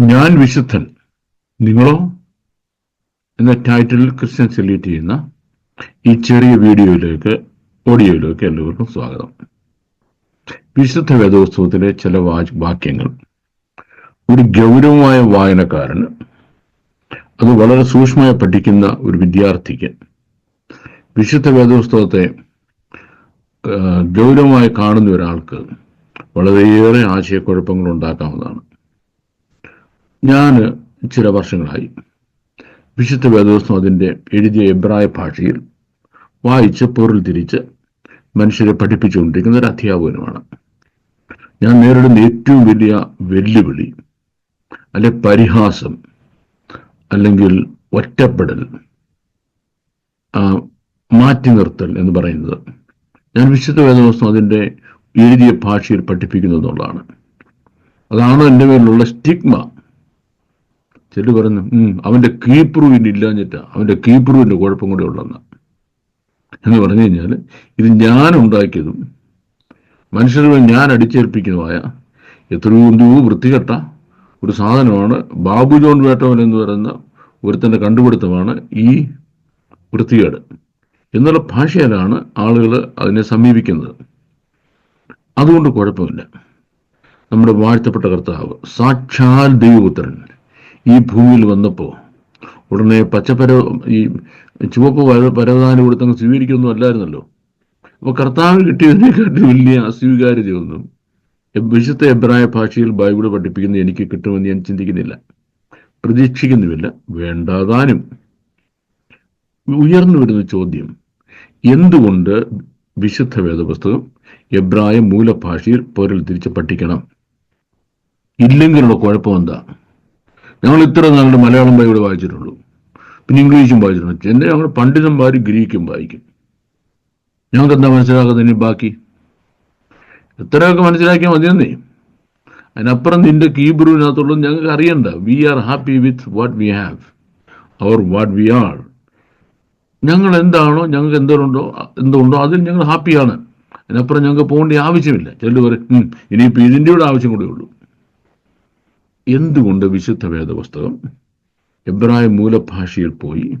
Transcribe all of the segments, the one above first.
ഞാൻ വിശുദ്ധൻ. നിങ്ങളോ? എന്ന ടൈറ്റിൽ ക്രിസ്ത്യൻ സെല്യൂട്ട് ചെയ്യുന്ന ഈ ചെറിയ വീഡിയോയിലേക്ക് ഓഡിയോയിലേക്ക് എല്ലാവർക്കും സ്വാഗതം. വിശുദ്ധ വേദോത്സവത്തിലെ ചില വാക്യങ്ങൾ. ഒരു ഗൗരവമായ വായനക്കാരന് അത് വളരെ സൂക്ഷ്മമായി പഠിക്കുന്ന ഒരു വിദ്യാർത്ഥിക്ക് വിശുദ്ധ വേദോത്സവത്തെ ഗൗരവമായി കാണുന്ന ഒരാൾക്ക് വളരെയേറെ ആശയക്കുഴപ്പങ്ങൾ ഉണ്ടാക്കാവുന്നതാണ്. ഞാൻ ചില വർഷങ്ങളായി വിശുദ്ധ വേദോസ്തം അതിന്റെ എഴുതിയ എബ്രായ ഭാഷയിൽ വായിച്ച് പൊരുൾ തിരിച്ച് മനുഷ്യരെ പഠിപ്പിച്ചുകൊണ്ടിരിക്കുന്ന ഒരു അധ്യാപകനുമാണ്. ഞാൻ നേരിടുന്ന ഏറ്റവും വലിയ വെല്ലുവിളി അല്ലെ പരിഹാസം അല്ലെങ്കിൽ ഒറ്റപ്പെടൽ മാറ്റി നിർത്തൽ എന്ന് പറയുന്നത് ഞാൻ വിശുദ്ധ വേദോത്സവം അതിന്റെ എഴുതിയ ഭാഷയിൽ പഠിപ്പിക്കുന്നു എന്നുള്ളതാണ് അതാണ് എന്റെ മേലുള്ള സ്റ്റിഗ്മ. ചെല്ലു പറഞ്ഞു അവന്റെ കീപ്രൂവിന് ഇല്ലാഞ്ഞിട്ടാ അവന്റെ കീപ്രൂവിന്റെ കുഴപ്പം കൂടെ ഉള്ളെന്ന് എന്ന് പറഞ്ഞു കഴിഞ്ഞാൽ ഇത് ഞാൻ ഉണ്ടാക്കിയതും മനുഷ്യരുടെ ഞാൻ അടിച്ചേൽപ്പിക്കുന്നതുമായ എത്രയോ എന്തോ വൃത്തികെട്ട ഒരു സാധനമാണ് ബാബു ജോൺ വേട്ടവൻ എന്ന് പറയുന്ന ഒരുത്തന്റെ കണ്ടുപിടുത്തമാണ് ഈ വൃത്തികേട്. എന്നുള്ള ഭാഷയിലാണ് ആളുകൾ അതിനെ സമീപിക്കുന്നത്. അതുകൊണ്ട് കുഴപ്പമില്ല. നമ്മുടെ വാഴ്ത്തപ്പെട്ട കർത്താവ് സാക്ഷാൽ ദൈവപുത്രൻ ഈ ഭൂമിയിൽ വന്നപ്പോൾ ഉടനെ പച്ചപ്പര ഈ ചുവപ്പ് പരവധാനം കൊടുത്തങ്ങ് സ്വീകരിക്കൊന്നും അല്ലായിരുന്നല്ലോ. അപ്പോൾ കർത്താവ് കിട്ടിയതിനെക്കാട്ടി വലിയ അസ്വീകാര്യതയൊന്നും വിശുദ്ധ എബ്രായ ഭാഷയിൽ ബൈബിൾ പഠിപ്പിക്കുന്ന എനിക്ക് കിട്ടുമെന്ന് ഞാൻ ചിന്തിക്കുന്നില്ല. പ്രതീക്ഷിക്കുന്നുമില്ല. വേണ്ടാതാനും. ഉയർന്നു വരുന്ന ചോദ്യം. എന്തുകൊണ്ട് വിശുദ്ധ വേദപുസ്തകം എബ്രായ മൂലഭാഷയിൽ പോരൽ തിരിച്ച് പഠിക്കണം? ഇല്ലെങ്കിലുള്ള കുഴപ്പം എന്താ? ഞങ്ങൾ ഇത്ര നാളുടെ മലയാളം ബൈബിൾ വായിച്ചിട്ടുള്ളൂ. പിന്നെ ഇംഗ്ലീഷും വായിച്ചിട്ടുണ്ട്. എന്നെ ഞങ്ങൾ പണ്ഡിതന്മാർ ഗ്രീക്കും വായിക്കും. ഞങ്ങൾക്ക് എന്താ മനസ്സിലാക്കുന്നത് ഇനി ബാക്കി? എത്രയൊക്കെ മനസ്സിലാക്കിയാൽ മതിയെന്നേ. അതിനപ്പുറം നിന്റെ കീബ്രുവിനകത്തുള്ളത് ഞങ്ങൾക്ക് അറിയണ്ട. We are happy with what we have our what we are ഞങ്ങൾ എന്താണോ ഞങ്ങൾക്ക് എന്തുണ്ടോ എന്തുണ്ടോ അതിൽ ഞങ്ങൾ ഹാപ്പിയാണ് അതിനപ്പുറം ഞങ്ങൾക്ക് പോകേണ്ട ആവശ്യമില്ല. ചിലർ പറയും "ഉം, ഇനിയിപ്പോൾ ഇതിന്റെ കൂടെ ആവശ്യം കൂടെ ഉള്ളൂ. എന്തുകൊണ്ട് വിശുദ്ധ വേദപുസ്തകം എബ്രായ മൂലഭാഷയിൽ പോയി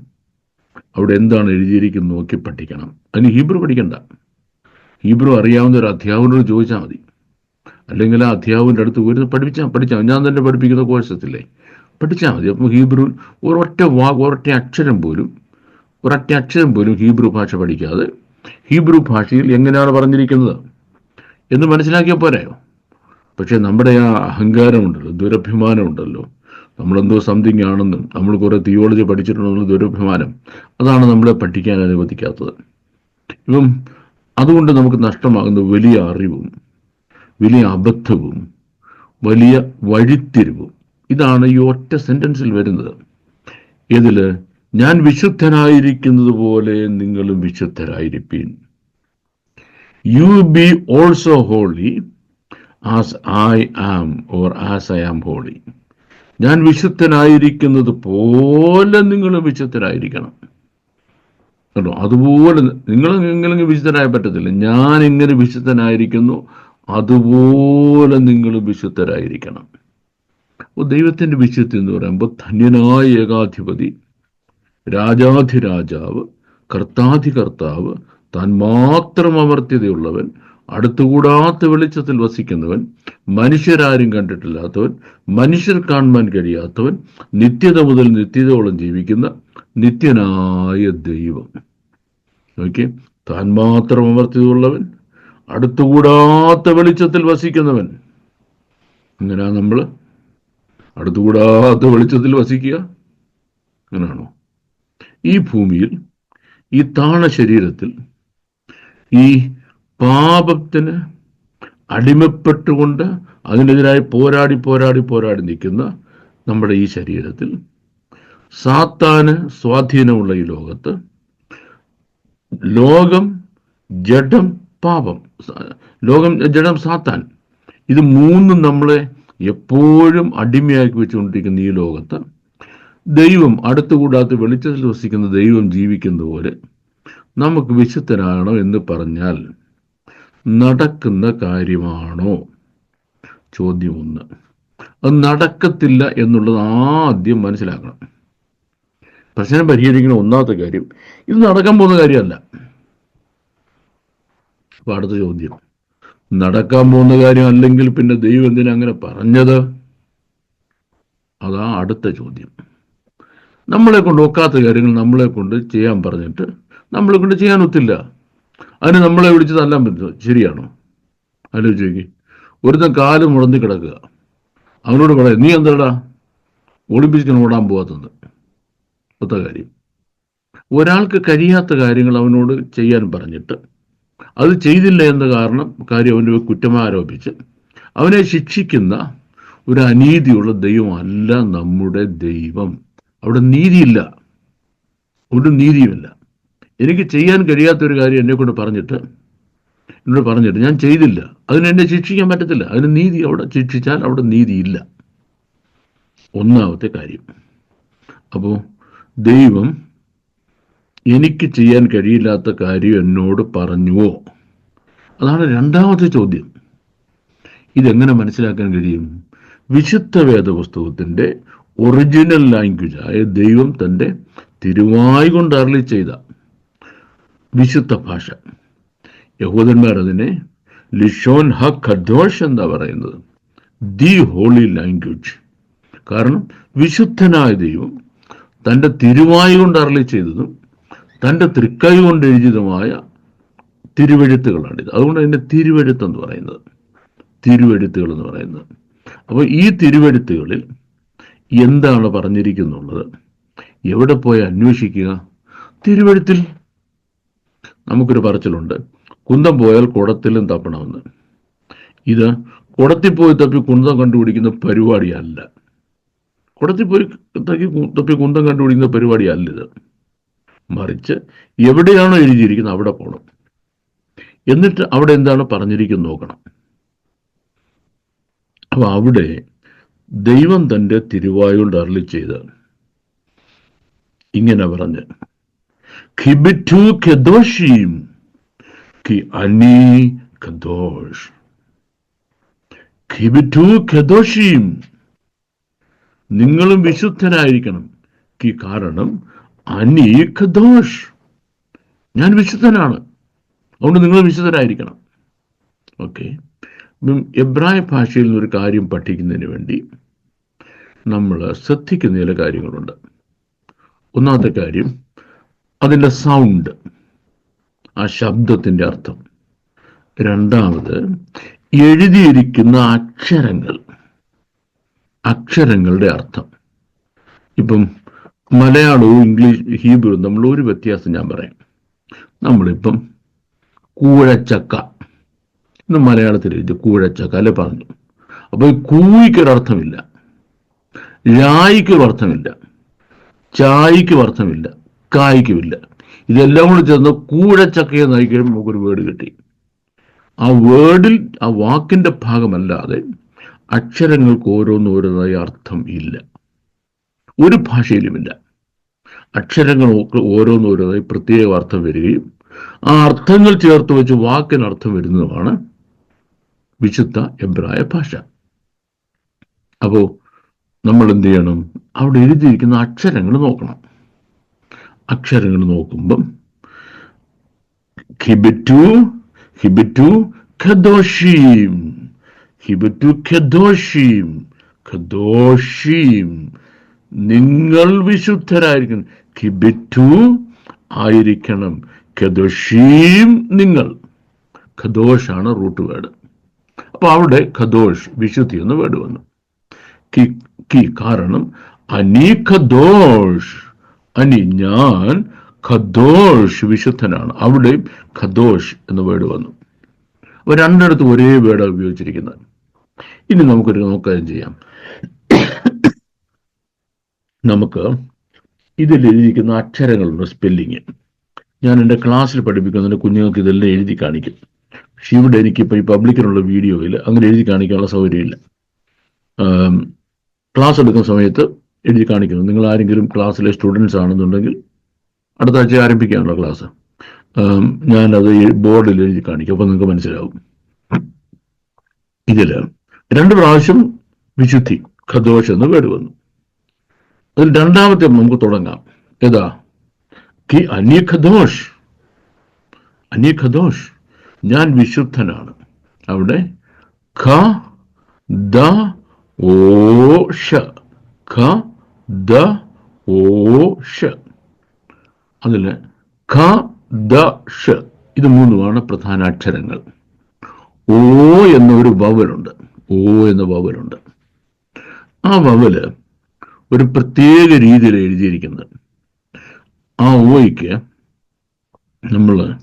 അവിടെ എന്താണ് എഴുതിയിരിക്കുന്നത് നോക്കി പഠിക്കണം. അതിന് ഹീബ്രു പഠിക്കണ്ട. ഹീബ്രു അറിയാവുന്ന ഒരു അധ്യാപകനോട് ചോദിച്ചാൽ മതി. അല്ലെങ്കിൽ ആ അധ്യാപകന്റെ അടുത്ത് പോയി പഠിപ്പിച്ചാൽ പഠിച്ചാൽ ഞാൻ തന്നെ പഠിപ്പിക്കുന്ന കോഴ്സത്തില്ലേ പഠിച്ചാൽ മതി. അപ്പം ഹീബ്രു ഒരൊറ്റ വാക്ക് ഒരൊറ്റ അക്ഷരം പോലും ഒരൊറ്റ അക്ഷരം പോലും ഹീബ്രു ഭാഷ പഠിക്കാതെ ഹീബ്രു ഭാഷയിൽ എങ്ങനെയാണ് പറഞ്ഞിരിക്കുന്നത് എന്ന് മനസ്സിലാക്കിയാൽ പോരായോ പക്ഷേ നമ്മുടെ ആ അഹങ്കാരമുണ്ടല്ലോ ദുരഭിമാനമുണ്ടല്ലോ. നമ്മളെന്തോ സംതിങ് ആണെന്നും നമ്മൾ കുറേ തിയോളജി പഠിച്ചിട്ടുണ്ടെന്നുള്ള ദുരഭിമാനം അതാണ് നമ്മളെ പഠിക്കാൻ അനുവദിക്കാത്തത്. ഇപ്പം അതുകൊണ്ട് നമുക്ക് നഷ്ടമാകുന്ന വലിയ അറിവും വലിയ അബദ്ധവും വലിയ വഴിത്തിരിവും ഇതാണ് ഈ ഒറ്റ സെന്റൻസിൽ വരുന്നത്. ഇതിൽ ഞാൻ വിശുദ്ധനായിരിക്കുന്നത് പോലെ നിങ്ങളും വിശുദ്ധരായിരിപ്പീൻ. You be also holy as I am or as I am holy. ഞാൻ വിശുദ്ധനായിരിക്കുന്നത് പോലെ നിങ്ങൾ വിശുദ്ധരായിരിക്കണം. കേട്ടോ അതുപോലെ നിങ്ങൾ എങ്ങനെ വിശുദ്ധരായ പറ്റത്തില്ല. ഞാൻ എങ്ങനെ വിശുദ്ധനായിരിക്കുന്നു അതുപോലെ നിങ്ങൾ വിശുദ്ധരായിരിക്കണം. അപ്പോൾ ദൈവത്തിന്റെ വിശുദ്ധി എന്ന് പറയുമ്പോൾ ധന്യനായ ഏകാധിപതി രാജാധിരാജാവ് കർത്താധികർത്താവ് താൻ മാത്രം അമർത്യതയുള്ളവൻ അടുത്തുകൂടാത്ത വെളിച്ചത്തിൽ വസിക്കുന്നവൻ മനുഷ്യരാരും കണ്ടിട്ടില്ലാത്തവൻ മനുഷ്യർ കാണുവാൻ കഴിയാത്തവൻ നിത്യത മുതൽ നിത്യതയോളം ജീവിക്കുന്ന നിത്യനായ ദൈവം. ഓക്കെ താൻ മാത്രം അമർത്യതയുള്ളവൻ അടുത്തുകൂടാത്ത വെളിച്ചത്തിൽ വസിക്കുന്നവൻ. അങ്ങനെയാ നമ്മൾ അടുത്തുകൂടാത്ത വെളിച്ചത്തിൽ വസിക്കുക. അങ്ങനെയാണോ ഈ ഭൂമിയിൽ ഈ താണ ശരീരത്തിൽ ഈ പാപത്തിന് അടിമപ്പെട്ടുകൊണ്ട് അതിനെതിരായി പോരാടി പോരാടി പോരാടി നിൽക്കുന്ന നമ്മുടെ ഈ ശരീരത്തിൽ സാത്താന് സ്വാധീനമുള്ള ഈ ലോകത്ത് ലോകം ജഡം പാപം ലോകം ജഡം സാത്താൻ ഇത് മൂന്നും നമ്മളെ എപ്പോഴും അടിമയാക്കി വെച്ചുകൊണ്ടിരിക്കുന്ന ഈ ലോകത്ത് ദൈവം അടുത്തുകൂടാത്ത വെളിച്ചത്തിൽ വസിക്കുന്ന ദൈവം ജീവിക്കുന്നതുപോലെ നമുക്ക് വിശുദ്ധനാണോ എന്ന് പറഞ്ഞാൽ നടക്കുന്ന കാര്യമാണോ? ചോദ്യം ഒന്ന് അത് നടക്കത്തില്ല എന്നുള്ളത് ആദ്യം മനസ്സിലാക്കണം. പ്രശ്നം പരിഹരിക്കുന്ന ഒന്നാമത്തെ കാര്യം ഇത് നടക്കാൻ പോകുന്ന കാര്യമല്ല. അപ്പൊ അടുത്ത ചോദ്യം. നടക്കാൻ പോകുന്ന കാര്യം അല്ലെങ്കിൽ പിന്നെ ദൈവം എന്തിനാ അങ്ങനെ പറഞ്ഞത്? അതാ അടുത്ത ചോദ്യം. നമ്മളെ കൊണ്ട് ഒക്കാത്ത കാര്യങ്ങൾ നമ്മളെ കൊണ്ട് ചെയ്യാൻ പറഞ്ഞിട്ട് നമ്മളെ കൊണ്ട് ചെയ്യാൻ ഒത്തില്ല. അതിന് നമ്മളെ വിളിച്ച് തല്ലാൻ പറ്റുമോ? ശരിയാണോ? ആലോചിച്ച് നോക്കി. ഒരുത്തൻ കാൽ മുടന്തി കിടക്കുക. അവനോട് പറയാം നീ എന്താടാ? ഒളിപ്പിച്ചിട്ട് ഓടാൻ പോകാത്തത് ഒത്ത കാര്യം. ഒരാൾക്ക് കഴിയാത്ത കാര്യങ്ങൾ അവനോട് ചെയ്യാൻ പറഞ്ഞിട്ട് അത് ചെയ്തില്ല എന്ന കാരണം കാര്യം അവന്റെ കുറ്റമാരോപിച്ച് അവനെ ശിക്ഷിക്കുന്ന ഒരു അനീതിയുള്ള ദൈവമല്ല നമ്മുടെ ദൈവം. അവിടെ നീതിയില്ല. ഒരു നീതിയുമില്ല. എനിക്ക് ചെയ്യാൻ കഴിയാത്തൊരു കാര്യം എന്നെ കൊണ്ട് പറഞ്ഞിട്ട് എന്നോട് പറഞ്ഞിട്ട് ഞാൻ ചെയ്തില്ല. അതിന് എന്നെ ശിക്ഷിക്കാൻ പറ്റത്തില്ല. അതിന് നീതി അവിടെ ശിക്ഷിച്ചാൽ അവിടെ നീതിയില്ല ഒന്നാമത്തെ കാര്യം. അപ്പോൾ ദൈവം എനിക്ക് ചെയ്യാൻ കഴിയില്ലാത്ത കാര്യം എന്നോട് പറഞ്ഞുവോ? അതാണ് രണ്ടാമത്തെ ചോദ്യം. ഇതെങ്ങനെ മനസ്സിലാക്കാൻ കഴിയും? വിശുദ്ധ വേദപുസ്തകത്തിന്റെ ഒറിജിനൽ ലാംഗ്വേജ് ആയ ദൈവം തന്റെ തിരുവായി കൊണ്ട് അരളി വിശുദ്ധ ഭാഷ. യഹൂദന്മാർ അതിനെ ലിഷോൻ ഹ ഖദോഷ് എന്താ പറയുന്നത്? The holy language. കാരണം വിശുദ്ധനായ ദൈവം തന്റെ തിരുവായി കൊണ്ട് അരളി ചെയ്തതും തന്റെ തൃക്കൈ കൊണ്ട് എഴുതിയതുമായ തിരുവെഴുത്തുകളാണിത്. അതുകൊണ്ട് അതിന്റെ തിരുവെഴുത്ത് എന്ന് പറയുന്നത്. തിരുവെഴുത്തുകൾ എന്ന് പറയുന്നത്. അപ്പോൾ ഈ തിരുവെഴുത്തുകളിൽ എന്താണ് പറഞ്ഞിരിക്കുന്നുള്ളത്? എവിടെ പോയി അന്വേഷിക്കുക? തിരുവെഴുത്തിൽ നമുക്കൊരു പറച്ചിലുണ്ട്. കുന്തം പോയാൽ കുടത്തിലും തപ്പണമെന്ന്. ഇത് കുടത്തിൽ പോയി തപ്പി കുന്തം കണ്ടുപിടിക്കുന്ന പരിപാടിയല്ല. കുടത്തിൽ പോയി തപ്പി തപ്പി കുന്തം കണ്ടുപിടിക്കുന്ന പരിപാടിയല്ല ഇത്. മറിച്ച് എവിടെയാണോ എഴുതിയിരിക്കുന്നത് അവിടെ പോകണം എന്നിട്ട് അവിടെ എന്താണ് പറഞ്ഞിരിക്കുന്നത് നോക്കണം. അപ്പോൾ അവിടെ ദൈവം തന്റെ തിരുവായുകൊണ്ട് അരളി ചെയ്ത് ഇങ്ങനെ പറഞ്ഞ് ഖിബിറ്റു ഖദോഷീം കി അനി ഖദോഷ് ഖിബിറ്റു ഖദോഷീം നിങ്ങളും വിശുദ്ധരായിരിക്കണം കി കാരണം അനി ഖദോഷ് ഞാൻ വിശുദ്ധനാണ്. അതുകൊണ്ട് നിങ്ങൾ വിശുദ്ധരായിരിക്കണം. ഓക്കെ. എബ്രായ ഭാഷയിൽ നിന്നൊരു കാര്യം പഠിക്കുന്നതിന് വേണ്ടി നമ്മൾ ശ്രദ്ധിക്കുന്ന ചില കാര്യങ്ങളുണ്ട്. ഒന്നാമത്തെ കാര്യം അതിന്റെ സൗണ്ട് ആ ശബ്ദത്തിന്റെ അർത്ഥം. രണ്ടാമത് എഴുതിയിരിക്കുന്ന അക്ഷരങ്ങൾ. അക്ഷരങ്ങളുടെ അർത്ഥം. ഇപ്പം മലയാളവും ഇംഗ്ലീഷ് ഹീബ്രുവും നമ്മൾ ഒരു വ്യത്യാസം ഞാൻ പറയാം. നമ്മളിപ്പം കൂഴച്ചക്ക. ഇന്ന് മലയാളത്തിൽ എഴുതി കൂഴച്ചക്ക അല്ലെ പറഞ്ഞു? അപ്പോൾ ഈ കൂയിക്കൊരർത്ഥമില്ല. രായിക്കൊരു അർത്ഥമില്ല. ചായക്കും അർത്ഥമില്ല. കായ്ക്കുമില്ല. ഇതെല്ലാം കൂടി ചേർന്ന് കൂഴച്ചക്കയെ നയിക്കുമ്പോൾ നമുക്കൊരു വേർഡ് കിട്ടി. ആ വേർഡിൽ ആ വാക്കിന്റെ ഭാഗമല്ലാതെ അക്ഷരങ്ങൾക്ക് ഓരോന്നോരോന്നായി അർത്ഥം ഇല്ല. ഒരു ഭാഷയിലുമില്ല. അക്ഷരങ്ങൾ ഓരോന്നോരോന്നായി പ്രത്യേക അർത്ഥം വരികയും ആ അർത്ഥങ്ങൾ ചേർത്ത് വെച്ച് വാക്കിന് അർത്ഥം വരുന്നതുമാണ് വിശുദ്ധ എബ്രായ ഭാഷ. അപ്പോൾ നമ്മൾ എന്ത് ചെയ്യണം? അവിടെ എഴുതിയിരിക്കുന്ന അക്ഷരങ്ങൾ നോക്കണം. അക്ഷരങ്ങൾ നോക്കുമ്പം ഹിബിറ്റു ഹിബിറ്റു ഖദോഷീം ഹിബിറ്റു ഖദോഷീം ഖദോഷീം. നിങ്ങൾ വിശുദ്ധരായിരിക്കണം. ഖിബിറ്റു ആയിരിക്കണം. ഖദോഷീം നിങ്ങൾ. ഖദോഷാണ് റൂട്ട് വേർഡ്. അപ്പോൾ അവിടെ ഖദോഷ് വിശുദ്ധി എന്ന് വേർഡ് വന്നു. കി കാരണം അനി ഖദോഷ് അനി ഞാൻ ഖദോഷ് വിശുദ്ധനാണ്. അവിടെ ഖദോഷ് എന്ന വേർഡ് വന്നു. അപ്പൊ രണ്ടിടത്ത് ഒരേ വേർഡാണ് ഉപയോഗിച്ചിരിക്കുന്നത്. ഇനി നമുക്കൊരു നോക്കാൻ ചെയ്യാം. നമുക്ക് ഇതിൽ എഴുതിയിരിക്കുന്ന അക്ഷരങ്ങളുണ്ട് സ്പെല്ലിങ്. ഞാൻ എന്റെ ക്ലാസ്സിൽ പഠിപ്പിക്കുന്നതിന് കുഞ്ഞുങ്ങൾക്ക് ഇതെല്ലാം എഴുതി കാണിക്കും. പക്ഷെ ഇവിടെ എനിക്കിപ്പോൾ ഈ പബ്ലിക്കിനുള്ള വീഡിയോയിൽ അങ്ങനെ എഴുതി കാണിക്കാനുള്ള സൗകര്യമില്ല. ക്ലാസ് എടുക്കുന്ന സമയത്ത് എഴുതി കാണിക്കുന്നു. നിങ്ങൾ ആരെങ്കിലും ക്ലാസ്സിലെ സ്റ്റുഡൻസ് ആണെന്നുണ്ടെങ്കിൽ അടുത്ത ആഴ്ച ആരംഭിക്കാനുള്ള ക്ലാസ് ഞാനത് ബോർഡിൽ എഴുതി കാണിക്കും. അപ്പോൾ നിങ്ങൾക്ക് മനസ്സിലാവും. ഇതിൽ രണ്ട് പ്രാവശ്യം വിശുദ്ധി ഖദോഷ് എന്ന് പേര് വന്നു. അതിൽ രണ്ടാമത്തെ നമുക്ക് തുടങ്ങാം. ഏതാ? കി അന്യഖദോഷ് അന്യഖദോഷ് ഞാൻ വിശുദ്ധനാണ്. അവിടെ ഖ ദ ഓഷ ഖ ദ ഓ ഷ അതിൽ ഖ ദ ഷ. ഇത് മൂന്നുമാണ് പ്രധാന അക്ഷരങ്ങൾ ഓ എന്ന ഒരു വവലുണ്ട്. ഓ എന്ന വവലുണ്ട്. ആ വവൽ ഒരു പ്രത്യേക രീതിയിൽ എഴുതിയിരിക്കുന്നത്. ആ ഓയ്ക്ക് നമ്മൾ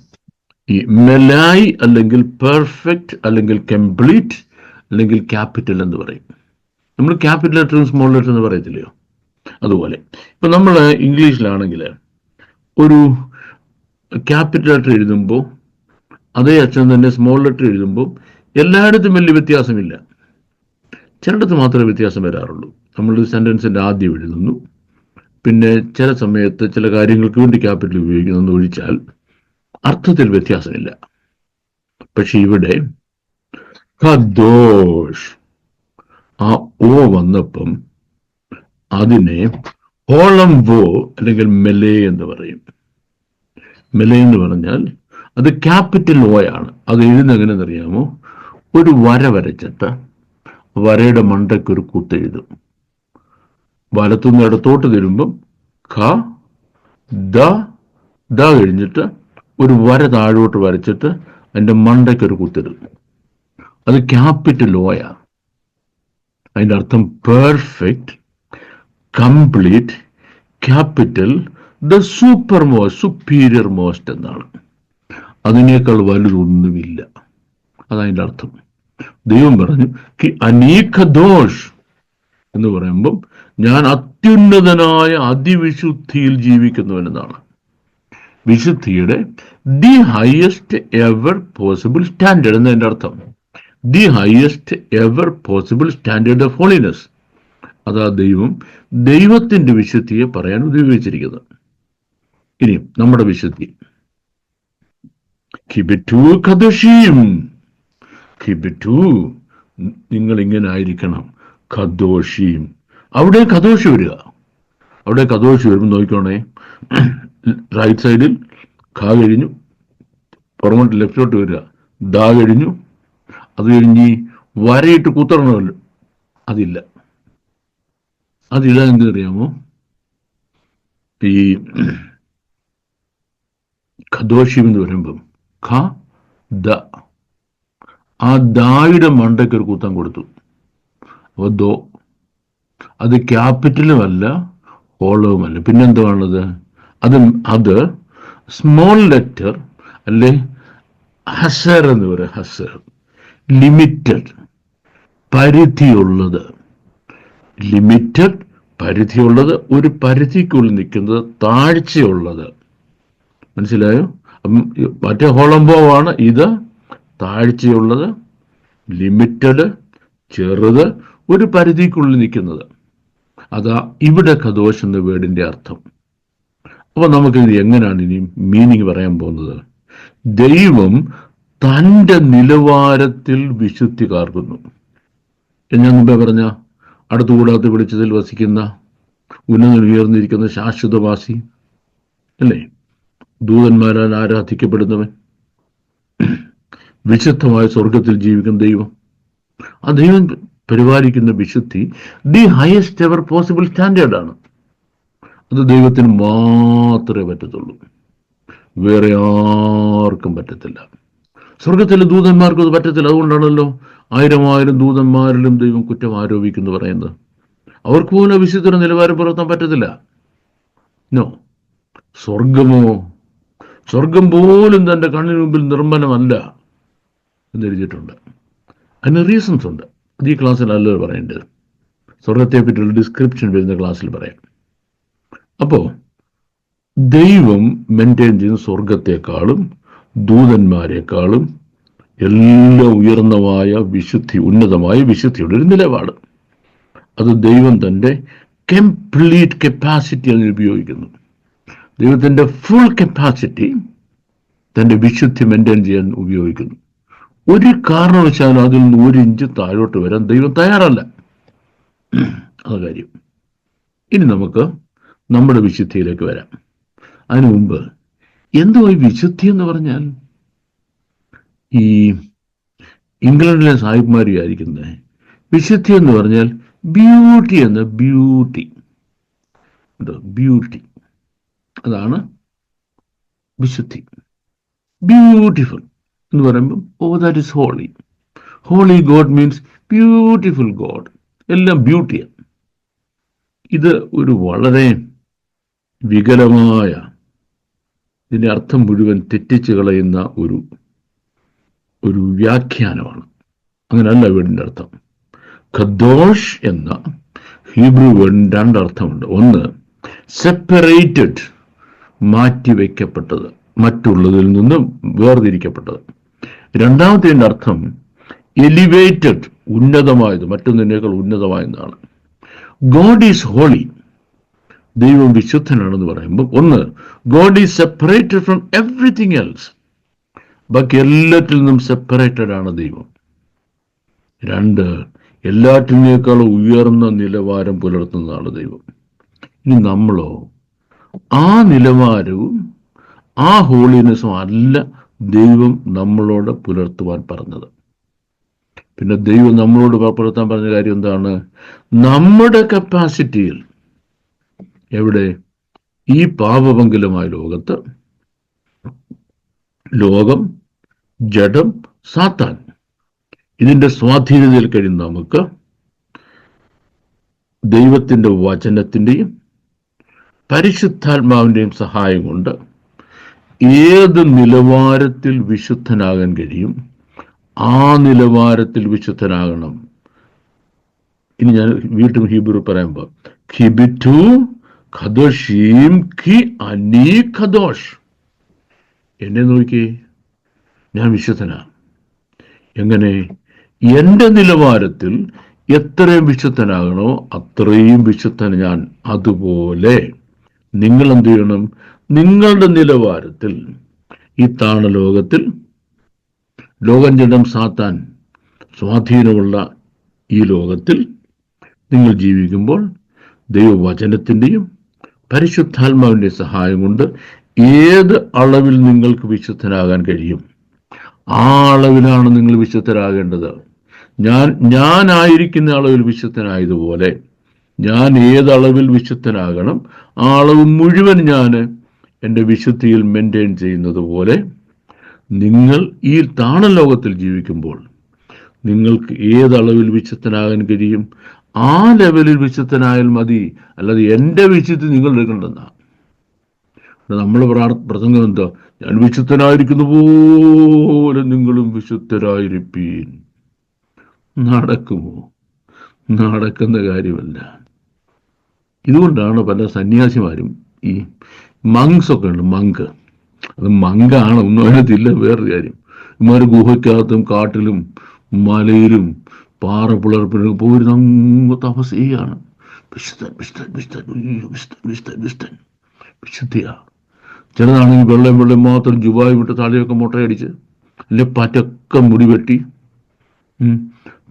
ഈ മെലായി അല്ലെങ്കിൽ പെർഫെക്റ്റ് അല്ലെങ്കിൽ കംപ്ലീറ്റ് അല്ലെങ്കിൽ ക്യാപിറ്റൽ എന്ന് പറയും. നമ്മൾ ക്യാപിറ്റൽ ലെറ്ററും സ്മോൾ ലെറ്റർ എന്ന് പറയത്തില്ലയോ? അതുപോലെ. ഇപ്പൊ നമ്മൾ ഇംഗ്ലീഷിലാണെങ്കിൽ ഒരു ക്യാപിറ്റൽ ലെറ്റർ എഴുതുമ്പോൾ അതേ അച്ഛൻ തന്നെ സ്മോൾ ലെറ്റർ എഴുതുമ്പോൾ എല്ലായിടത്തും വലിയ വ്യത്യാസമില്ല. ചിലയിടത്ത് മാത്രമേ വ്യത്യാസം വരാറുള്ളൂ. നമ്മൾ സെന്റൻസിന്റെ ആദ്യം എഴുതുന്നു. പിന്നെ ചില സമയത്ത് ചില കാര്യങ്ങൾക്ക് വേണ്ടി ക്യാപിറ്റൽ ഉപയോഗിക്കുന്നു ഒഴിച്ചാൽ അർത്ഥത്തിൽ വ്യത്യാസമില്ല. പക്ഷെ ഇവിടെ ആ ഓ വന്നപ്പം അതിനെ ഹോളം വോ അല്ലെങ്കിൽ മെലെ എന്ന് പറയും. മെലേ എന്ന് പറഞ്ഞാൽ അത് ക്യാപിറ്റൽ ഓ ആണ്. അത് എഴുതുന്ന എങ്ങനെയെന്ന് അറിയാമോ ഒരു വര വരച്ചിട്ട് വരയുടെ മണ്ടയ്ക്ക് ഒരു കുത്തെഴുതും വലത്തുനിന്ന് ഇടത്തോട്ട് തരുമ്പം ഖ ദ ദ കഴിഞ്ഞിട്ട് ഒരു വര താഴോട്ട് വരച്ചിട്ട് അതിന്റെ മണ്ടയ്ക്ക് ഒരു കുത്തിടും അത് ക്യാപിറ്റൽ ഓയാ അതിന്റെ അർത്ഥം perfect complete capital the super most superior most എന്നാണ്. അതിനേക്കാൾ വലുതൊന്നുമില്ല. അതതിന്റെ അർത്ഥം. ദൈവം പറഞ്ഞു കി അനേക ദോഷ് എന്ന് പറയുമ്പം ഞാൻ അത്യുന്നതനായ അതിവിശുദ്ധിയിൽ ജീവിക്കുന്നവൻ എന്നാണ്. വിശുദ്ധിയുടെ the highest ever possible standard എന്നതിന്റെ അർത്ഥം. The highest ever possible standard of holiness അതാ ദൈവം ദൈവത്തിന്റെ വിശുദ്ധിയെ പറയാൻ ഉപയോഗിച്ചിരിക്കുന്നത്. ഇനിയും നമ്മുടെ വിശുദ്ധി. കിബിറ്റു കദോഷിയും കിബിറ്റു നിങ്ങൾ ഇങ്ങനെ ആയിരിക്കണം ഖദോഷിയും അവിടെ കദോഷി വരിക. അവിടെ കദോഷി വരുമ്പോൾ നോക്കിക്കോണേ. റൈറ്റ് സൈഡിൽ ഖാ കഴിഞ്ഞു. പുറമോട്ട് ലെഫ്റ്റിലോട്ട് വരിക. ദാ കഴിഞ്ഞു. അത് കഴിഞ്ഞ് വരയിട്ട് കുത്തറണമല്ലോ അതില്ല. അതില്ല അറിയാമോ ഈ ഖദോഷിം എന്ന് പറയുമ്പം ഖ ദ. ആ ദായുടെ മണ്ടയ്ക്ക് ഒരു കൂത്താൻ കൊടുത്തു. അപ്പൊ ദോ. അത് ക്യാപിറ്റലുമല്ല ഹോളവുമല്ല. പിന്നെന്തുവാണത് അത് അത് സ്മോൾ ലെറ്റർ അല്ലെ ഹസർ എന്ന് പറയും ഹസർ. ലിമിറ്റഡ് പരിധിയുള്ളത്. ലിമിറ്റഡ് പരിധിയുള്ളത് ഒരു പരിധിക്കുള്ളിൽ നിൽക്കുന്നത് താഴ്ചയുള്ളത്. മനസ്സിലായോ? അപ്പം മറ്റേ ഹോളംബോവാണ് ഇത്. താഴ്ചയുള്ളത് ലിമിറ്റഡ് ചെറുത് ഒരു പരിധിക്കുള്ളിൽ നിൽക്കുന്നത്. അതാ ഇവിടെ കദോഷ് എന്ന വേർഡിന്റെ അർത്ഥം. അപ്പൊ നമുക്കിത് എങ്ങനെയാണ് ഇനി മീനിങ് പറയാൻ പോകുന്നത്? ദൈവം തന്റെ നിലവാരത്തിൽ വിശുദ്ധി കാർക്കുന്നു. ഞാൻ മുമ്പേ പറഞ്ഞ? അടുത്തുകൂടാത്ത വെളിച്ചത്തിൽ വസിക്കുന്ന ഉന്നതൻ ഉയർന്നിരിക്കുന്ന ശാശ്വതവാസി അല്ലേ? ദൂതന്മാരാൽ ആരാധിക്കപ്പെടുന്നവൻ. വിശുദ്ധമായ സ്വർഗത്തിൽ ജീവിക്കുന്ന ദൈവം. ആ ദൈവം പരിപാലിക്കുന്ന വിശുദ്ധി the highest ever possible standard ആണ് അത് ദൈവത്തിന് മാത്രമേ പറ്റത്തുള്ളൂ. വേറെ ആർക്കും പറ്റത്തില്ല. സ്വർഗത്തിലെ ദൂതന്മാർക്ക് അത് പറ്റത്തില്ല. അതുകൊണ്ടാണല്ലോ ആയിരമായിരം ആയിരം ദൂതന്മാരിലും ദൈവം കുറ്റം ആരോപിക്കുന്നു പറയുന്നത്. അവർക്ക് പോലും വിശുദ്ധ നിലവാരം പുലർത്താൻ പറ്റത്തില്ല. നോ സ്വർഗമോ? സ്വർഗം പോലും തന്റെ കണ്ണിന് മുമ്പിൽ നിർമ്മലമല്ല എന്ന് എഴുതിയിട്ടുണ്ട് അതിന് റീസൺസ് ഉണ്ട്. ഈ ക്ലാസ്സിലല്ല പറയേണ്ടത്. സ്വർഗത്തെ പറ്റിയുള്ള ഡിസ്ക്രിപ്ഷൻ വരുന്ന ക്ലാസ്സിൽ പറയാം. അപ്പോൾ ദൈവം മെയിന്റെയിൻ ചെയ്യുന്ന സ്വർഗത്തെക്കാളും ദൂതന്മാരെക്കാളും എല്ലാ ഉയർന്നമായ വിശുദ്ധി ഉന്നതമായ വിശുദ്ധിയുടെ ഒരു നിലപാട്. അത് ദൈവം തന്റെ കംപ്ലീറ്റ് കപ്പാസിറ്റി അതിന് ഉപയോഗിക്കുന്നു. ദൈവത്തിന്റെ ഫുൾ കപ്പാസിറ്റി തന്റെ വിശുദ്ധി മെയിന്റെയിൻ ചെയ്യാൻ ഉപയോഗിക്കുന്നു. ഒരു കാരണവശാലും അതിൽ നിന്ന് ഒരു ഇഞ്ച് താഴോട്ട് വരാൻ ദൈവം തയ്യാറല്ല. അത് കാര്യം. ഇനി നമുക്ക് നമ്മുടെ വിശുദ്ധിയിലേക്ക് വരാം. അതിനു മുമ്പ് എന്തോ ഈ വിശുദ്ധി എന്ന് പറഞ്ഞാൽ ഈ ഇംഗ്ലണ്ടിലെ സാഹിബ്മാർ വിചാരിക്കുന്നത് വിശുദ്ധി എന്ന് പറഞ്ഞാൽ ബ്യൂട്ടി എന്ന ബ്യൂട്ടി ബ്യൂട്ടി അതാണ് വിശുദ്ധി. ബ്യൂട്ടിഫുൾ എന്ന് പറയുമ്പോൾ ഓ that is holy holy God means beautiful God എല്ലാം ബ്യൂട്ടിയാണ് ഇത് ഒരു വളരെ വികലമായ ഇതിന്റെ അർത്ഥം മുഴുവൻ തെറ്റിച്ച് കളയുന്ന ഒരു ഒരു വ്യാഖ്യാനമാണ്. അങ്ങനെയല്ല വീടിന്റെ അർത്ഥം. ഖദോഷ് എന്ന ഹീബ്രു വേർഡിന് രണ്ടർത്ഥമുണ്ട് ഒന്ന് സെപ്പറേറ്റഡ് മാറ്റിവെക്കപ്പെട്ടത് മറ്റുള്ളതിൽ നിന്ന് വേർതിരിക്കപ്പെട്ടത്. രണ്ടാമത്തതിന്റെ അർത്ഥം എലിവേറ്റഡ് ഉന്നതമായത് മറ്റൊന്നിനേക്കാൾ ഉന്നതമായതാണ്. ഗോഡ് ഈസ് ഹോളി ദൈവം വിശുദ്ധനാണെന്ന് പറയുമ്പോൾ ഒന്ന് God is separated from everything else ബാക്കി എല്ലാറ്റിൽ നിന്നും സെപ്പറേറ്റഡ് ആണ് ദൈവം. രണ്ട് എല്ലാറ്റിനേക്കാളും ഉയർന്ന നിലവാരം പുലർത്തുന്നതാണ് ദൈവം. ഇനി നമ്മളോ ആ നിലവാരവും ആ ഹോളിനെസ്സും അല്ല ദൈവം നമ്മളോട് പുലർത്തുവാൻ പറഞ്ഞത്. പിന്നെ ദൈവം നമ്മളോട് പുലർത്താൻ പറഞ്ഞ കാര്യം എന്താണ്? നമ്മുടെ കപ്പാസിറ്റിയിൽ എവിടെ? ഈ പാപമംഗലമായ ലോകത്ത്. ലോകം ജഡം സാത്താൻ. ഇതിന്റെ സ്വാധീനതയിൽ കഴിയുന്ന നമുക്ക് ദൈവത്തിന്റെ വചനത്തിന്റെയും പരിശുദ്ധാത്മാവിന്റെയും സഹായം കൊണ്ട് ഏത് നിലവാരത്തിൽ വിശുദ്ധനാകാൻ കഴിയും ആ നിലവാരത്തിൽ വിശുദ്ധനാകണം. ഇനി ഞാൻ വീണ്ടും ഹീബ്രു പറയുമ്പോൾ ഖിബിറ്റു ഖദോഷീം കി അനി ഖദോഷ്. എന്നെ നോക്കി. ഞാൻ വിശുദ്ധനാ. എങ്ങനെ? എന്റെ നിലവാരത്തിൽ എത്രയും വിശുദ്ധനാകണോ അത്രയും വിശുദ്ധൻ ഞാൻ. അതുപോലെ നിങ്ങൾ എന്ത് ചെയ്യണം? നിങ്ങളുടെ നിലവാരത്തിൽ ഈ താണ ലോകത്തിൽ ലോകം ജഡം സാത്താൻ സ്വാധീനമുള്ള ഈ ലോകത്തിൽ നിങ്ങൾ ജീവിക്കുമ്പോൾ ദൈവവചനത്തിന്റെയും പരിശുദ്ധാത്മാവിന്റെ സഹായം കൊണ്ട് ഏത് അളവിൽ നിങ്ങൾക്ക് വിശുദ്ധനാകാൻ കഴിയും? ആ അളവിലാണ് നിങ്ങൾ വിശുദ്ധരാകേണ്ടത്. ഞാൻ ഞാനായിരിക്കുന്ന അളവിൽ വിശുദ്ധനായതുപോലെ ഞാൻ ഏതളവിൽ വിശുദ്ധനാകണം ആ അളവ് മുഴുവൻ ഞാൻ എന്റെ വിശുദ്ധിയിൽ മെയിന്റെയിൻ ചെയ്യുന്നത് പോലെ നിങ്ങൾ ഈ താണലോകത്തിൽ ജീവിക്കുമ്പോൾ നിങ്ങൾക്ക് ഏതളവിൽ വിശുദ്ധനാകാൻ കഴിയും? ആ ലെവലിൽ വിശുദ്ധനായാൽ മതി. അല്ലാതെ എന്റെ വിശുദ്ധി നിങ്ങൾ എടുക്കേണ്ടെന്നാ. നമ്മൾ പ്രസംഗം എന്താ? ഞാൻ വിശുദ്ധനായിരിക്കുന്ന പോലെ നിങ്ങളും വിശുദ്ധരായിരിപ്പീൻ. നടക്കുമോ? നടക്കുന്ന കാര്യമല്ല. ഇതുകൊണ്ടാണ് പല സന്യാസിമാരും ഈ മങ്സ് ഒക്കെ ഉണ്ട് മങ്ക്. അത് മങ്കാണ് ഒന്നും അതിനകത്തില്ല വേറൊരു കാര്യം. ഇമാര് ഗുഹയ്ക്കകത്തും കാട്ടിലും മലയിലും പാറ പിളർപ്പിലും പോയിരുന്ന അങ്ങ് തപസ് ചിലതാണെങ്കിൽ വെള്ളം വെള്ളം മാത്രം ജുബായി വിട്ട് തലയൊക്കെ മുട്ടയടിച്ച് അല്ലെ പറ്റൊക്കെ മുടി വെട്ടി.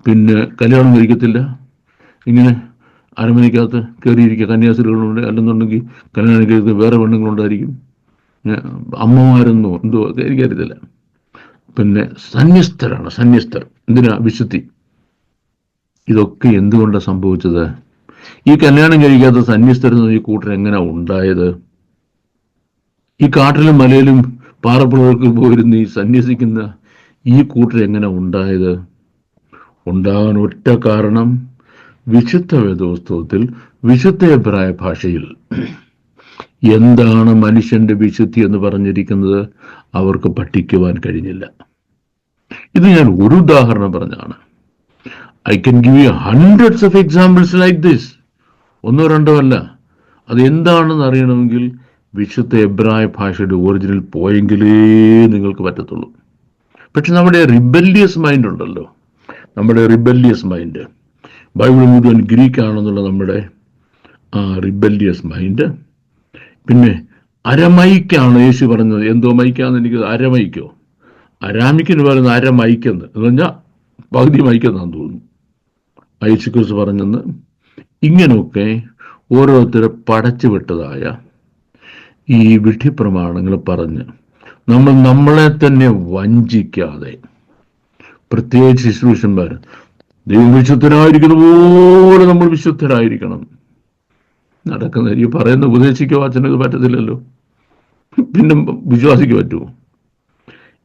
പിന്നെ കല്യാണം കഴിക്കത്തില്ല. ഇങ്ങനെ അരമനയ്ക്കകത്ത് കയറിയിരിക്കുക. കന്യാസ്ത്രീകളുണ്ട് അല്ലെന്നുണ്ടെങ്കിൽ കല്യാണം കഴിക്കുന്ന വേറെ പെണ്ണുങ്ങളുണ്ടായിരിക്കും. അമ്മമാരെന്നോ എന്തോ എനിക്കറിയത്തില്ല. പിന്നെ സന്യസ്തരാണ് സന്യസ്തർ. എന്തിനാ? വിശുദ്ധി. ഇതൊക്കെ എന്തുകൊണ്ടാണ് സംഭവിച്ചത്? ഈ കല്യാണം കഴിക്കാത്ത സന്യസ്തരെന്ന് ഈ കൂട്ടർ എങ്ങനെ ഉണ്ടായത്? ഈ കാട്ടിലും മലയിലും പാറപ്പുഴകൾക്ക് പോയിരുന്ന ഈ സന്യസിക്കുന്ന ഈ കൂട്ടർ എങ്ങനെ ഉണ്ടായത്? ഉണ്ടാകാൻ ഒറ്റ കാരണം വിശുദ്ധ വേദോസ്തവത്തിൽ വിശുദ്ധ അഭിപ്രായ ഭാഷയിൽ. എന്താണ് മനുഷ്യന്റെ വിശുദ്ധി എന്ന് പറഞ്ഞിരിക്കുന്നത് അവർക്ക് പഠിക്കുവാൻ കഴിഞ്ഞില്ല. ഇത് ഞാൻ ഒരു ഉദാഹരണം പറഞ്ഞാണ് I can give you hundreds of examples like this ഒന്നോ രണ്ടോ അല്ല. അത് എന്താണെന്ന് അറിയണമെങ്കിൽ വിശുദ്ധ എബ്രായ ഭാഷയുടെ ഒറിജിനൽ പോയെങ്കിലേ നിങ്ങൾക്ക് പറ്റത്തുള്ളൂ. പക്ഷെ നമ്മുടെ റിബല്യസ് മൈൻഡ് ഉണ്ടല്ലോ. നമ്മുടെ റിബല്യസ് മൈൻഡ് ബൈബിൾ മുഴുവൻ ഗ്രീക്ക് ആണെന്നുള്ള നമ്മുടെ ആ റിബല്യസ് മൈൻഡ് പിന്നെ അരമൈക്കാണ് യേശു പറഞ്ഞത്. എന്തോ മൈക്കാന്ന് എനിക്ക് അരമൈക്കോ? അരാമിക്കിന് പറയുന്നത് അരമൈക്കെന്ന്. എന്ന് പറഞ്ഞാൽ പകുതി മൈക്കെന്നാന്ന് തോന്നുന്നു. യേശു ക്രിസ്തു പറഞ്ഞെന്ന് ഇങ്ങനെയൊക്കെ ഓരോരുത്തരെ പടച്ചു വിട്ടതായ ഈ വിഡ്ഢിപ്രമാണങ്ങൾ പറഞ്ഞ് നമ്മൾ നമ്മളെ തന്നെ വഞ്ചിക്കാതെ പ്രത്യേകിച്ച് ശുശ്രൂഷന്മാർ ദൈവം വിശുദ്ധരായിരിക്കുന്ന പോലെ നമ്മൾ വിശുദ്ധരായിരിക്കണം. നടക്കുന്ന ഈ പറയുന്ന ഉപദേശിക്കുക അച്ഛനൊക്കെ പറ്റത്തില്ലല്ലോ. പിന്നെ വിശ്വാസിക്ക് പറ്റുമോ?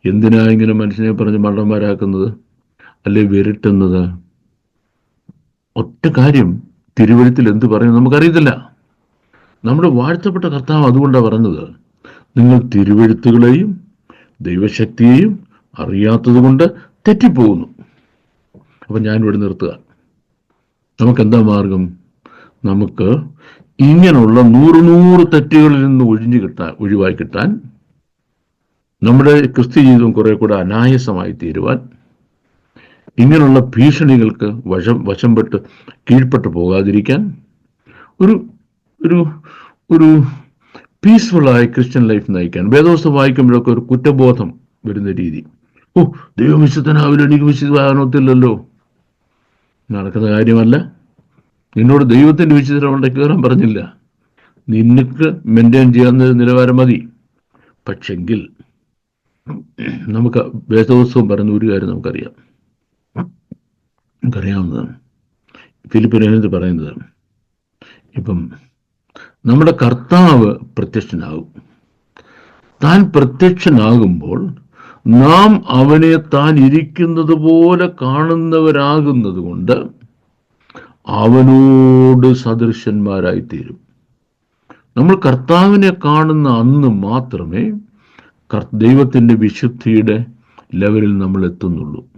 എന്തിനാ ഇങ്ങനെ മനുഷ്യനെ പറഞ്ഞ് മണ്ടന്മാരാക്കുന്നത്? അല്ലെ വിരട്ടുന്നത്? ഒറ്റ കാര്യം തിരുവഴുത്തിൽ എന്ത് പറയും നമുക്കറിയത്തില്ല. നമ്മുടെ വാഴ്ത്തപ്പെട്ട കർത്താവ് അതുകൊണ്ടാണ് പറഞ്ഞത് നിങ്ങൾ തിരുവഴുത്തുകളെയും ദൈവശക്തിയെയും അറിയാത്തത് കൊണ്ട് തെറ്റിപ്പോകുന്നു. അപ്പം ഞാനിവിടെ നിർത്തുക. നമുക്കെന്താ മാർഗം? നമുക്ക് ഇങ്ങനെയുള്ള നൂറ് നൂറ് തെറ്റുകളിൽ നിന്ന് ഒഴിഞ്ഞു കിട്ടാൻ ഒഴിവായി കിട്ടാൻ നമ്മുടെ ക്രിസ്ത്യ ജീവിതം കുറെ കൂടെ അനായാസമായി തീരുവാൻ ഇങ്ങനെയുള്ള ഭീഷണികൾക്ക് വശം വശംപെട്ട് കീഴ്പ്പെട്ടു പോകാതിരിക്കാൻ ഒരു ഒരു ഒരു പീസ്ഫുള്ളായ ക്രിസ്ത്യൻ ലൈഫ് നയിക്കാൻ. വേദോസ്തം വായിക്കുമ്പോഴൊക്കെ ഒരു കുറ്റബോധം വരുന്ന രീതി. ഓ ദൈവം വിശുദ്ധനാവില്ല എനിക്ക് വിശുദ്ധമാകാനൊത്തില്ലല്ലോ നടക്കുന്ന കാര്യമല്ല. നിന്നോട് ദൈവത്തിന്റെ വിശുദ്ധരമുണ്ടെ കയറാൻ പറഞ്ഞില്ല. നിനക്ക് മെയിന്റെയിൻ ചെയ്യാവുന്ന നിലവാരം മതി. പക്ഷെങ്കിൽ നമുക്ക് വേദോത്സവം പറയുന്ന ഒരു കാര്യം നമുക്കറിയാം. നമുക്കറിയാവുന്നതാണ് രഹിത് പറയുന്നത് ഇപ്പം നമ്മുടെ കർത്താവ് പ്രത്യക്ഷനാകും. താൻ പ്രത്യക്ഷനാകുമ്പോൾ നാം അവനെ താൻ ഇരിക്കുന്നത് പോലെ കാണുന്നവരാകുന്നത് കൊണ്ട് അവനോട് സദൃശന്മാരായിത്തീരും. നമ്മൾ കർത്താവിനെ കാണുന്ന അന്ന് മാത്രമേ ദൈവത്തിന്റെ വിശുദ്ധിയുടെ ലെവലിൽ നമ്മൾ എത്തുന്നുള്ളൂ.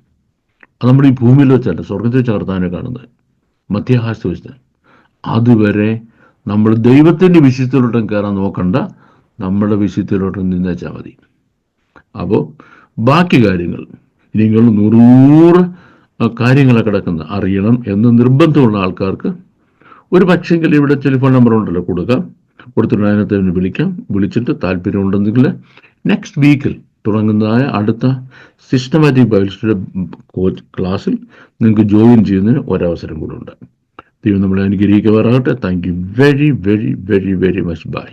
അത് നമ്മുടെ ഈ ഭൂമിയിൽ വെച്ചല്ല സ്വർഗത്തിൽ വെച്ച കർത്താവിനെ കാണുന്നത്. മധ്യാകാശത്ത് വെച്ച്. അതുവരെ നമ്മൾ ദൈവത്തിന്റെ വിഷയത്തിലോട്ടും കയറാൻ നോക്കണ്ട നമ്മുടെ വിഷയത്തിലോട്ടും നിന്നേച്ചാൽ മതി. അപ്പോൾ ബാക്കി കാര്യങ്ങൾ നിങ്ങൾ നൂറ് കാര്യങ്ങളെ കിടക്കുന്ന അറിയണം എന്ന് നിർബന്ധമുള്ള ആൾക്കാർക്ക് ഒരു പക്ഷെങ്കിൽ ഇവിടെ ടെലിഫോൺ നമ്പർ ഉണ്ടല്ലോ കൊടുക്കാം. കൊടുത്തിട്ട് അതിനകത്ത് വിളിക്കാം. വിളിച്ചിട്ട് താല്പര്യമുണ്ടെങ്കിൽ നെക്സ്റ്റ് വീക്കിൽ തുടങ്ങുന്നതായ അടുത്ത സിസ്റ്റമാറ്റിക് ബയോളജിയുടെ കോച്ച് ക്ലാസ്സിൽ നിങ്ങൾക്ക് ജോയിൻ ചെയ്യുന്നതിന് ഒരവസരം കൂടെ ഉണ്ട്. ദൈവം നമ്മളെ അനുഗ്രഹിക്കുവാറാകട്ടെ thank you very very very very much bye